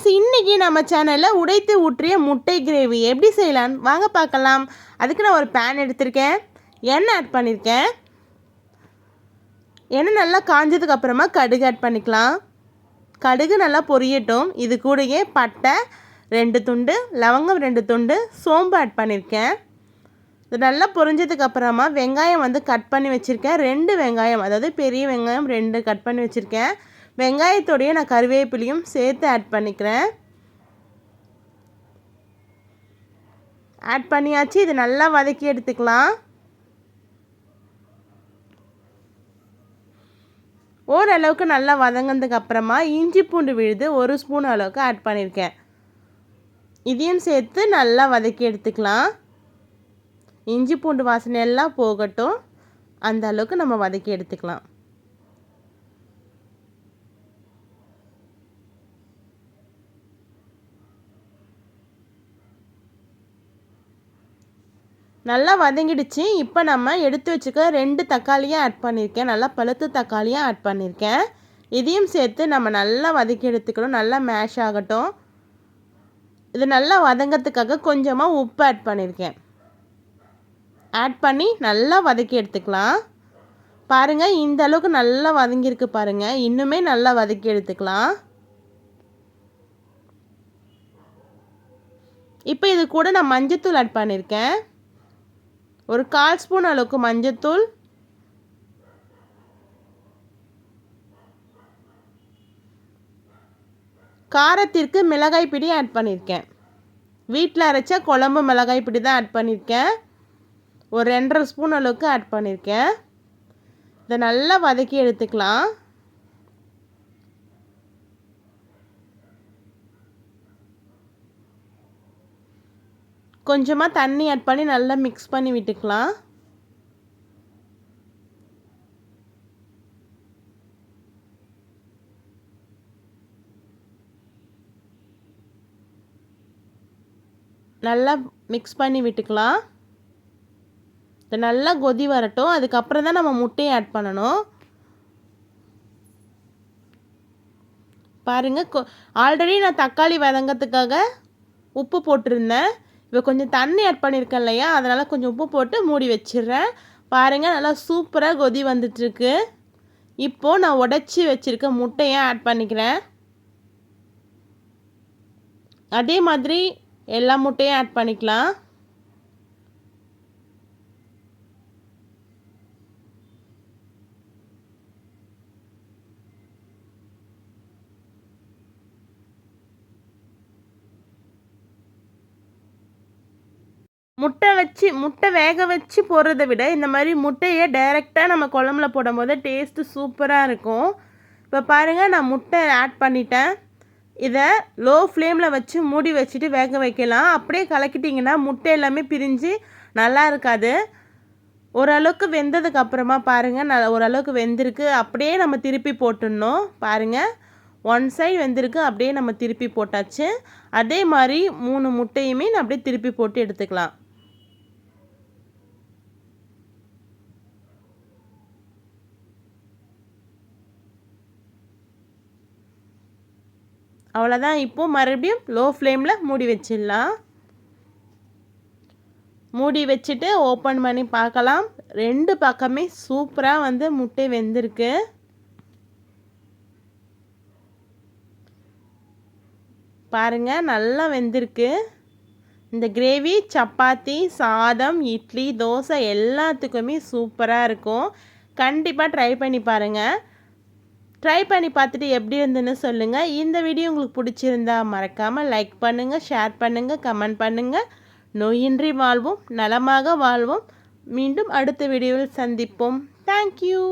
Friends இன்றைக்கி நம்ம சேனலில் உடைத்து ஊற்றிய முட்டை கிரேவி எப்படி செய்யலான்னு வாங்க பார்க்கலாம். அதுக்கு நான் ஒரு பேன் எடுத்திருக்கேன். எண்ணெய் ஆட் பண்ணியிருக்கேன் எண்ணெய் நல்லா காஞ்சதுக்கு அப்புறமா கடுகு ஆட் பண்ணிக்கலாம். கடுகு நல்லா பொரியட்டும். இது கூடயே பட்டை ரெண்டு துண்டு லவங்கம் ரெண்டு துண்டு சோம்பு ஆட் பண்ணியிருக்கேன் இது நல்லா பொரிஞ்சதுக்கு அப்புறமா வெங்காயம் வந்து கட் பண்ணி வச்சுருக்கேன். ரெண்டு வெங்காயம் அதாவது பெரிய வெங்காயம் ரெண்டு கட் பண்ணி வச்சுருக்கேன். வெங்காயத்தோடைய நான் கருவேப்பிலையும் சேர்த்து ஆட் பண்ணிக்கிறேன். ஆட் பண்ணியாச்சு. இது நல்லா வதக்கி எடுத்துக்கலாம். ஓரளவுக்கு நல்லா வதங்கினதுக்கு அப்புறமா இஞ்சி பூண்டு விழுது ஒரு ஸ்பூன் அளவுக்கு ஆட் பண்ணியிருக்கேன். இதையும் சேர்த்து நல்லா வதக்கி எடுத்துக்கலாம். இஞ்சி பூண்டு வாசனை எல்லாம் போகட்டும். அந்த அளவுக்கு நம்ம வதக்கி எடுத்துக்கலாம். நல்லா வதங்கிடுச்சு. இப்போ நம்ம எடுத்து வச்சுக்க ரெண்டு தக்காளியும் ஆட் பண்ணியிருக்கேன் நல்லா பழுத்து தக்காளியும் ஆட் பண்ணியிருக்கேன் இதையும் சேர்த்து நம்ம நல்லா வதக்கி எடுத்துக்கணும். நல்லா மேஷ் ஆகட்டும். இது நல்லா வதங்கிறதுக்காக கொஞ்சமாக உப்பு ஆட் பண்ணியிருக்கேன் ஆட் பண்ணி நல்லா வதக்கி எடுத்துக்கலாம். பாருங்கள் இந்த அளவுக்கு நல்லா வதங்கியிருக்கு பாருங்கள் இன்னுமே நல்லா வதக்கி எடுத்துக்கலாம். இப்போ இது கூட நான் மஞ்சத்தூள் ஆட் பண்ணியிருக்கேன் ஒரு கால் ஸ்பூன் அளவுக்கு மஞ்சத்தூள். காரத்திற்கு மிளகாய் பிடி ஆட் பண்ணியிருக்கேன் வீட்டில் அரைச்ச குழம்பு மிளகாய் பிடி தான் ஆட் பண்ணியிருக்கேன் ஒரு ரெண்டரை ஸ்பூன் அளவுக்கு ஆட் பண்ணியிருக்கேன் இதை நல்லா வதக்கி எடுத்துக்கலாம். கொஞ்சமாக தண்ணி ஆட் பண்ணி நல்லா மிக்ஸ் பண்ணி விட்டுக்கலாம். நல்லா மிக்ஸ் பண்ணி விட்டுக்கலாம். இது நல்லா கொதி வரட்டும். அதுக்கப்புறம் தான் நம்ம முட்டையை ஆட் பண்ணணும். பாருங்கள் ஆல்ரெடி நான் தக்காளி வதங்கிறதுக்காக உப்பு போட்டிருந்தேன். இப்போ கொஞ்சம் தண்ணி ஆட் பண்ணியிருக்கேன் இல்லையா? அதனால் கொஞ்சம் உப்பு போட்டு மூடி வச்சிடுறேன். பாருங்கள் நல்லா சூப்பராக கொதி வந்துட்டுருக்கு. இப்போது நான் உடச்சி வச்சுருக்க முட்டையை ஆட் பண்ணிக்கிறேன். அதே மாதிரி எல்லா முட்டையும் ஆட் பண்ணிக்கலாம். முட்டை வச்சு முட்டை வேக வச்சு போடுறத விட இந்த மாதிரி முட்டையை டைரெக்டாக நம்ம குழம்புல போடும்போது டேஸ்ட்டு சூப்பராக இருக்கும். இப்போ பாருங்கள் நான் முட்டை ஆட் பண்ணிட்டேன். இதை லோ ஃப்ளேமில் வச்சு மூடி வச்சுட்டு வேக வைக்கலாம். அப்படியே கலக்கிட்டிங்கன்னா முட்டை எல்லாமே பிரிஞ்சு நல்லா இருக்காது. ஓரளவுக்கு வெந்ததுக்கு அப்புறமா பாருங்கள் நல்ல ஓரளவுக்கு வெந்திருக்கு. அப்படியே நம்ம திருப்பி போட்டுடணும். பாருங்கள் ஒன் சைடு வெந்திருக்கு அப்படியே நம்ம திருப்பி போட்டாச்சு. அதே மாதிரி மூணு முட்டையுமே நான் அப்படியே திருப்பி போட்டு எடுத்துக்கலாம். அவ்வளோதான் இப்போது மறுபடியும் லோ ஃப்ளேமில் மூடி வச்சிடலாம். மூடி வச்சுட்டு ஓப்பன் பண்ணி பார்க்கலாம். ரெண்டு பக்கமே சூப்பராக வந்து முட்டை வெந்திருக்கு. பாருங்கள் நல்லா வெந்திருக்கு. இந்த கிரேவி சப்பாத்தி சாதம் இட்லி தோசை எல்லாத்துக்குமே சூப்பராக இருக்கும். கண்டிப்பாக ட்ரை பண்ணி பாருங்கள் ட்ரை பண்ணி பார்த்துட்டு எப்படி இருந்துன்னு சொல்லுங்கள் இந்த வீடியோ உங்களுக்கு பிடிச்சிருந்தா மறக்காமல் லைக் பண்ணுங்கள் ஷேர் பண்ணுங்கள் கமெண்ட் பண்ணுங்கள் நோயின்றி வாழ்வோம் நலமாக வாழ்வோம். மீண்டும் அடுத்த வீடியோவில் சந்திப்போம். தேங்க்யூ